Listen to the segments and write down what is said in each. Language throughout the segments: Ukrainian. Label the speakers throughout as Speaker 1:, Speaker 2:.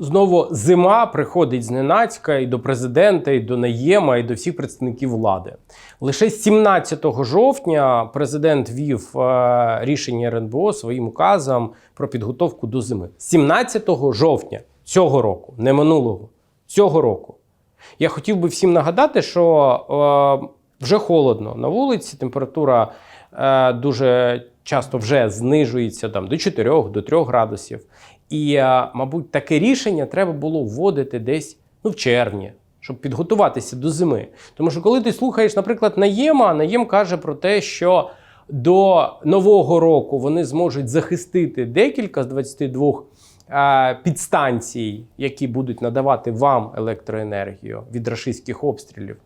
Speaker 1: знову зима приходить зненацька і до президента, і до наєма, і до всіх представників влади. Лише 17 жовтня президент вів е, рішення РНБО своїм указом про підготовку до зими. 17 жовтня цього року, не минулого, цього року. Я хотів би всім нагадати, що е, вже холодно на вулиці, температура е, дуже часто вже знижується там, до 4, до 3 градусів. І, е, мабуть, таке рішення треба було вводити десь ну, в червні, щоб підготуватися до зими. Тому що коли ти слухаєш, наприклад, Наєма, Наєм каже про те, що до нового року вони зможуть захистити декілька з 22 е, підстанцій, які будуть надавати вам електроенергію від рашистських обстрілів.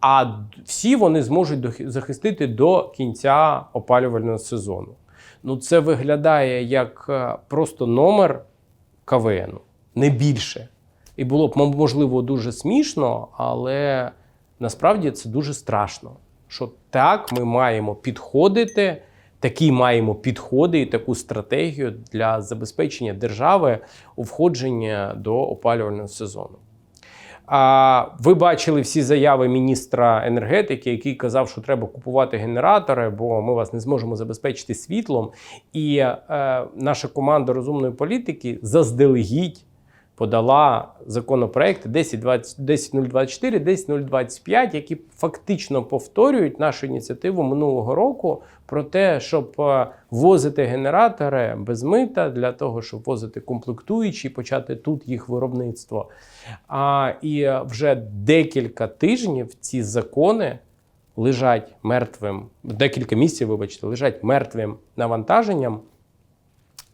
Speaker 1: А всі вони зможуть захистити до кінця опалювального сезону. Ну, це виглядає як е, просто номер КВН, не більше. І було б, можливо, дуже смішно, але насправді це дуже страшно. Що так ми маємо підходити, такі маємо підходи і таку стратегію для забезпечення держави у входження до опалювального сезону. А ви бачили всі заяви міністра енергетики, який казав, що треба купувати генератори, бо ми вас не зможемо забезпечити світлом. І е, наша команда розумної політики заздалегідь подала законопроекти 1020 10024, 10025, які фактично повторюють нашу ініціативу минулого року про те, щоб е, ввозити генератори без мита для того, щоб ввозити комплектуючі, почати тут їх виробництво. А, і вже декілька тижнів ці закони лежать мертвим, декілька місяців, вибачте, лежать мертвим навантаженням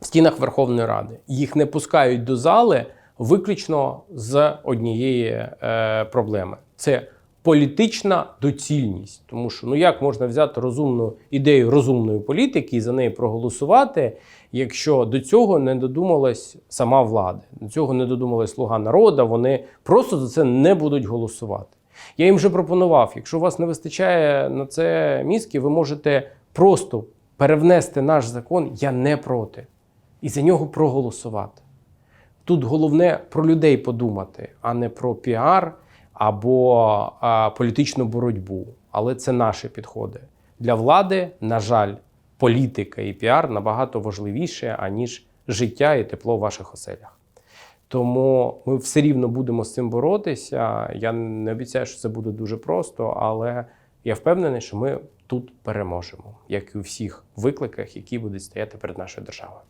Speaker 1: в стінах Верховної Ради. Їх не пускають до зали виключно з однієї е, проблеми: це політична доцільність. Тому що ну як можна взяти розумну ідею розумної політики і за неї проголосувати, якщо до цього не додумалась сама влада, до цього не додумалась слуга народу, вони просто за це не будуть голосувати. Я їм вже пропонував, якщо у вас не вистачає на це мізки, ви можете просто перевнести наш закон, я не проти, і за нього проголосувати. Тут головне про людей подумати, а не про піар або а, політичну боротьбу. Але це наші підходи. Для влади, на жаль, політика і піар набагато важливіше, аніж життя і тепло в ваших оселях. Тому ми все рівно будемо з цим боротися. Я не обіцяю, що це буде дуже просто, але я впевнений, що ми тут переможемо, як і у всіх викликах, які будуть стояти перед нашою державою.